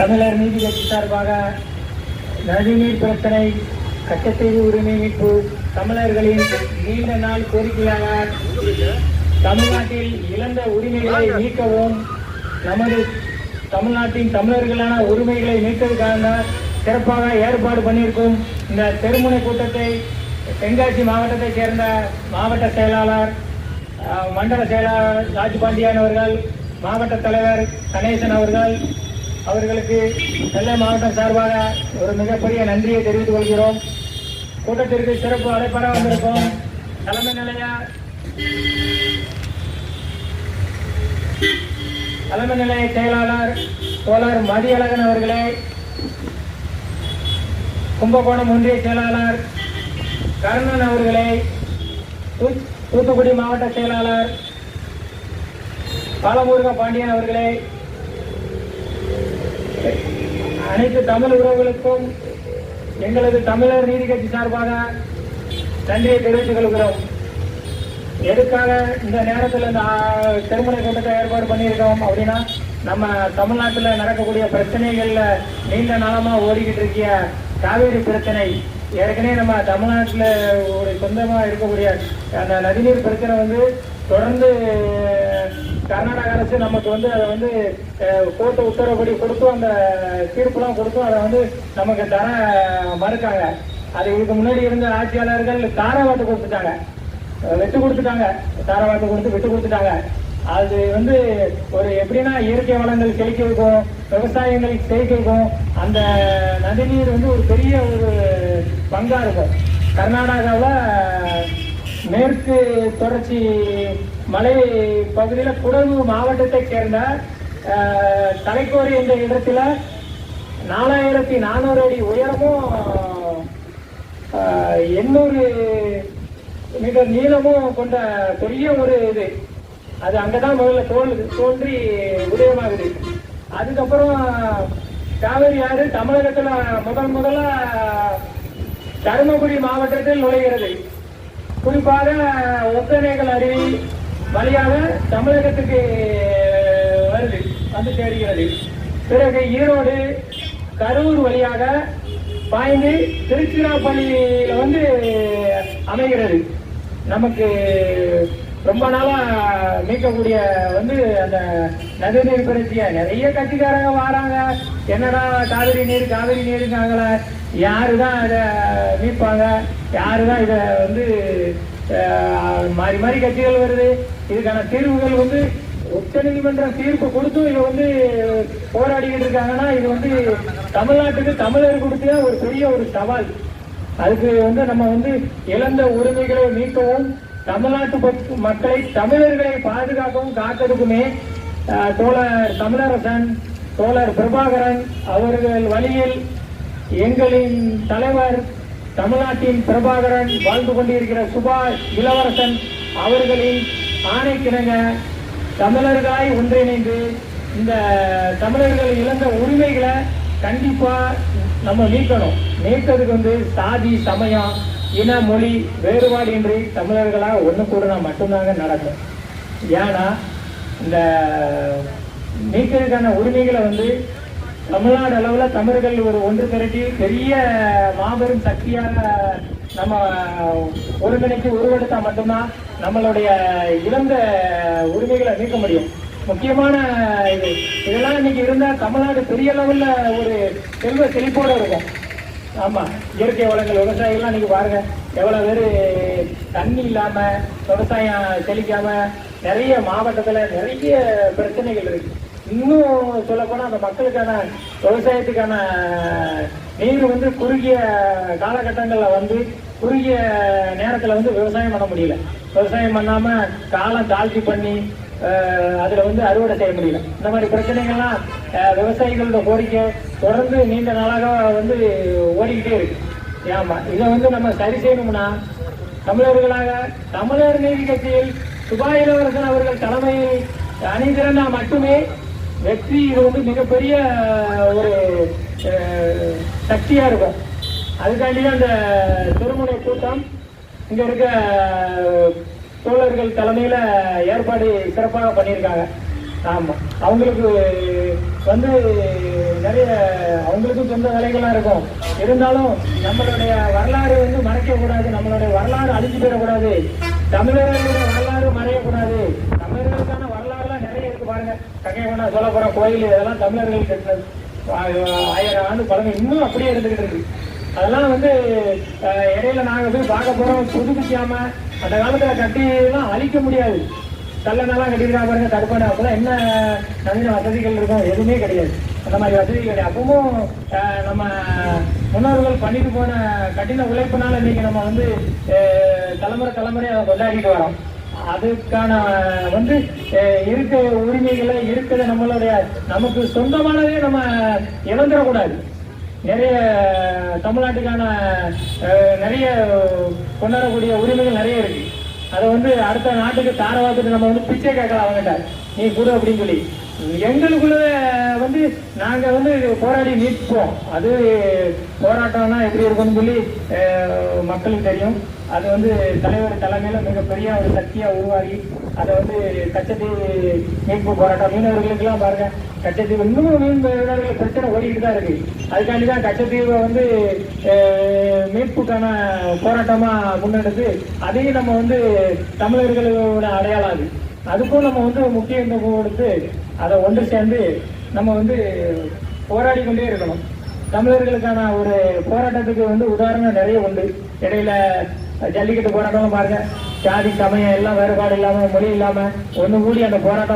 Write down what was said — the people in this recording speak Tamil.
தமிழர் நீதி கட்சி சார்பாக நதிநீர் பிரச்சனை கச்சத்தீவு உரிமை மீட்பு தமிழர்களின் நீண்ட நாள் கோரிக்கையாக தமிழ்நாட்டில் இழந்த உரிமைகளை மீட்கவும் நமது தமிழ்நாட்டின் தமிழர்களான உரிமைகளை மீட்பதற்காக சிறப்பாக ஏற்பாடு பண்ணியிருக்கும் இந்த தெருமுனை கூட்டத்தை தென்காசி மாவட்டத்தைச் சேர்ந்த மாவட்ட செயலாளர் மண்டல செயலாளர் ராஜ்பாண்டியன் அவர்கள் மாவட்ட தலைவர் கணேசன் அவர்கள் அவர்களுக்கு நெல்லை மாவட்டம் சார்பாக ஒரு மிகப்பெரிய நன்றியை தெரிவித்துக் கொள்கிறோம். கூட்டத்திற்கு சிறப்பு அழைப்பட வந்திருக்கும் தலைமை நிலைய தலைமை நிலைய செயலாளர் தோழர் மதியழகன் அவர்களே கும்பகோணம் ஒன்றிய செயலாளர் கர்ணன் அவர்களே தூத்துக்குடி மாவட்ட செயலாளர் பாலமுருக பாண்டியன் அவர்களே அனைத்து தமிழ் உறவுகளுக்கும் எங்களது தமிழர் நீதி கட்சி சார்பாக நன்றியை தெரிவித்துக் கொள்கிறோம். எதுக்காக இந்த நேரத்தில் இந்த திருமண கூட்டத்தை ஏற்பாடு பண்ணியிருக்கோம் அப்படின்னா நம்ம தமிழ்நாட்டில் நடக்கக்கூடிய பிரச்சனைகளில் நீண்ட நாளமாக ஓடிக்கிட்டு இருக்கிய காவேரி பிரச்சனை ஏற்கனவே நம்ம தமிழ்நாட்டில் ஒரு சொந்தமாக இருக்கக்கூடிய அந்த நதிநீர் பிரச்சனை வந்து தொடர்ந்து கர்நாடக அரசு நமக்கு வந்து அதை வந்து கோர்ட்டு உத்தரவுப்படி கொடுத்தும் அந்த தீர்ப்புலாம் கொடுத்தும் அதை வந்து நமக்கு தர மறுக்காங்க. அது இதுக்கு முன்னாடி இருந்த ஆட்சியாளர்கள் தாராவாட்டு கொடுத்துட்டாங்க. விட்டு கொடுத்துட்டாங்க. தாராவாட்டு கொடுத்து விட்டு கொடுத்துட்டாங்க. அது வந்து ஒரு எப்படின்னா இயற்கை வளங்கள் செழிக்க வைக்கும் விவசாயங்கள் செழிக்க வைக்கும் அந்த நதிநீர் வந்து ஒரு பெரிய ஒரு பங்காக இருக்கும். கர்நாடகாவில் மேற்கு தொடர்ச்சி மலை பகுதியில் குடகு மாவட்டத்தை சேர்ந்த தலைக்கோரி என்ற இடத்துல நாலாயிரத்தி நானூறு அடி உயரமும் எண்ணூறு மீட்டர் நீளமும் கொண்ட பெரிய ஒரு இது. அது அங்கதான் முதல்ல தோல் தோன்றி உதயமாகுது. அதுக்கப்புறம் காவிரி ஆறு தமிழகத்துல முதல் முதல்ல தருமபுரி மாவட்டத்தில் நுழைகிறது. குறிப்பாக ஒத்தனைகள் அருவி வழியாக தமிழகத்துக்கு வருது வந்து சேர்கிறது. பிறகு ஈரோடு கரூர் வழியாக பாய்ந்து திருச்சிராப்பள்ளியில் வந்து அமைகிறது. நமக்கு ரொம்ப நாளா மீட்கக்கூடிய வந்து அந்த நதிநீர் பிரச்சனைய? நிறைய கட்சிக்காரங்க வராங்க. என்னடா காவிரி நீர் காவிரி நீருக்காங்கள யாரு தான் அதை மீட்பாங்க? யாருதான் இதை வந்து மாறி மாறி கட்சிகள் வருது. இதுக்கான தீர்வுகள் வந்து உச்ச நீதிமன்றம் தீர்ப்பு கொடுத்தும் இதை வந்து போராடிக்கிட்டு இருக்காங்கன்னா இது வந்து தமிழ்நாட்டுக்கு தமிழர் கொடுத்த ஒரு பெரிய ஒரு சவால். அதுக்கு வந்து நம்ம வந்து இழந்த உரிமைகளை மீட்கவும் தமிழ்நாட்டு மக்களை தமிழர்களை பாதுகாக்கவும் காக்கிறதுக்குமே தோழர் தமிழரசன் தோழர் பிரபாகரன் அவர்கள் வழியில் எங்களின் தலைவர் தமிழ்நாட்டின் பிரபாகரன் வாழ்ந்து கொண்டிருக்கிற சுபாஷ் இளவரசன் அவர்களின் ஆணைக்கிணங்க தமிழர்களாய் ஒன்றிணைந்து இந்த தமிழர்கள் இழந்த உரிமைகளை கண்டிப்பாக நம்ம மீட்கணும். மீட்கிறதுக்கு வந்து சாதி சமயம் இன மொழி வேறுபாடு இன்றி தமிழர்களாக ஒன்று கூடனா மட்டும்தாங்க நடக்கும். ஏன்னா இந்த மீட்கிறதுக்கான உரிமைகளை வந்து தமிழ்நாடு அளவில் தமிழர்கள் ஒரு ஒன்று திரட்டி பெரிய மாபெரும் சக்தியாக நம்ம ஒருங்கிணைத்து உருவெடுத்தா மட்டும்தான் நம்மளுடைய இழந்த உரிமைகளை மீட்க முடியும். முக்கியமான இது. இதெல்லாம் இன்னைக்கு இருந்தால் தமிழ்நாடு பெரிய அளவில் ஒரு செல்வ செழிப்போடு இருக்கும். ஆமாம் இயற்கை வளங்கள் விவசாயிகள்லாம் இன்னைக்கு பாருங்க எவ்வளோ பேர் தண்ணி இல்லாமல் விவசாயம் செழிக்காமல் நிறைய மாவட்டத்தில் நிறைய பிரச்சனைகள் இருக்குது இன்னும் சொல்லப்போனால் அந்த மக்களுக்கான விவசாயத்துக்கான நீர் வந்து குறுகிய காலகட்டங்களில் வந்து குறுகிய நேரத்தில் வந்து விவசாயம் பண்ண முடியல. விவசாயம் பண்ணாமல் காலம் தாழ்த்தி பண்ணி அதில் வந்து அறுவடை செய்ய முடியல. இந்த மாதிரி பிரச்சனைகள்லாம் விவசாயிகளோட கோரிக்கை தொடர்ந்து நீண்ட நாளாக வந்து ஓடிக்கிட்டே இருக்கு. ஆமா இதை வந்து நம்ம சரி செய்யணும்னா தமிழர்களாக தமிழர் நீதி கட்சியில் சுபாய் இளவரசன் அவர்கள் தலைமையில் அணிதிரண்டா மட்டுமே வெற்றி இது வந்து மிகப்பெரிய ஒரு அஹ், சக்தியா இருக்கும். அதுக்காண்டி தான் அந்த திருமுனை கூட்டம் இங்க இருக்க தோழர்கள் தலைமையில ஏற்பாடு சிறப்பாக பண்ணியிருக்காங்க. ஆமா. அவங்களுக்கு வந்து நிறைய அவங்களுக்கும் சொந்த வேலைகள்லாம் இருக்கும். இருந்தாலும் நம்மளுடைய வரலாறு வந்து மறைக்க கூடாது நம்மளுடைய வரலாறு அழிஞ்சு போயிடக்கூடாது. தமிழர்களுடைய வரலாறு மறையக்கூடாது. தமிழர்களுக்கான வரலாறுலாம் சோழபுரம் கோயில் இதெல்லாம் தமிழர்கள் கட்டினது ஆயிரம் ஆண்டு பழமை இன்னும் அப்படியே இருந்துகிட்டு இருக்கு. அதெல்லாம் வந்து இடையில நாங்கள் போய் பார்க்க போறோம். புதுப்பிக்காம அந்த காலத்துல கட்டி எல்லாம் அழிக்க முடியாது. கல்லணெல்லாம் கட்டிருக்கா பாருங்க தடுப்பான அப்பெல்லாம் என்ன நவீன வசதிகள் இருக்கும் எதுவுமே கிடையாது. அந்த மாதிரி வசதிகள் கிடையாது. அப்பவும் நம்ம முன்னோர்கள் பண்ணிட்டு போன கடின உழைப்புனால இன்னைக்கு நம்ம வந்து தலைமுறை தலைமுறையை கொண்டாடிட்டு வரோம். அதுக்கான வந்து இருக்க உரிமைகளை இருக்கிற நம்மளுடைய நமக்கு சொந்தமானதே நம்ம இழந்துடக்கூடாது. நிறைய தமிழ்நாட்டுக்கான நிறைய கொண்டாடக்கூடிய உரிமைகள் நிறைய இருக்கு. அதை வந்து அடுத்த நாட்டுக்கு தாரவாத்துட்டு நம்ம வந்து பிச்சை கேட்கலாம் அவங்ககிட்ட. நீ கொடு அப்படின்னு சொல்லி. எங்களுக்குள்ள வந்து நாங்க வந்து போராடி நிற்போம். அது போராட்டம்னா எப்படி இருக்கும்னு சொல்லி மக்களுக்கு தெரியும். அது வந்து தலைவர் தலைமையில மிகப்பெரிய ஒரு சக்தியா உருவாகி அதை வந்து கச்சத்தீவு மீட்பு போராட்டம் மீனவர்களுக்கெல்லாம் பாருங்க கச்சத்தீவு இன்னும் மீன் மீனவர்கள் பிரச்சனை ஓடிக்கிட்டு தான் இருக்கு. அதுக்காண்டி தான் கச்சத்தீவை வந்து மீட்புக்கான போராட்டமா முன்னெடுத்து அதையும் நம்ம வந்து தமிழர்களோட அடையாளம் அது. அதுக்கும் நம்ம வந்து முக்கியத்துவம் கொடுத்து அதை ஒன்று சேர்ந்து நம்ம வந்து போராடி கொண்டே இருக்கணும். தமிழர்களுக்கான ஒரு போராட்டத்துக்கு வந்து உதாரணம் நிறைய உண்டு. இடையில ஜல்லிக்கட்டு போராட்டம் பாருங்க. ஜாதி சமயம் எல்லாம் வேறுபாடு இல்லாம மொழி இல்லாம ஒன்று கூடி அந்த போராட்டம்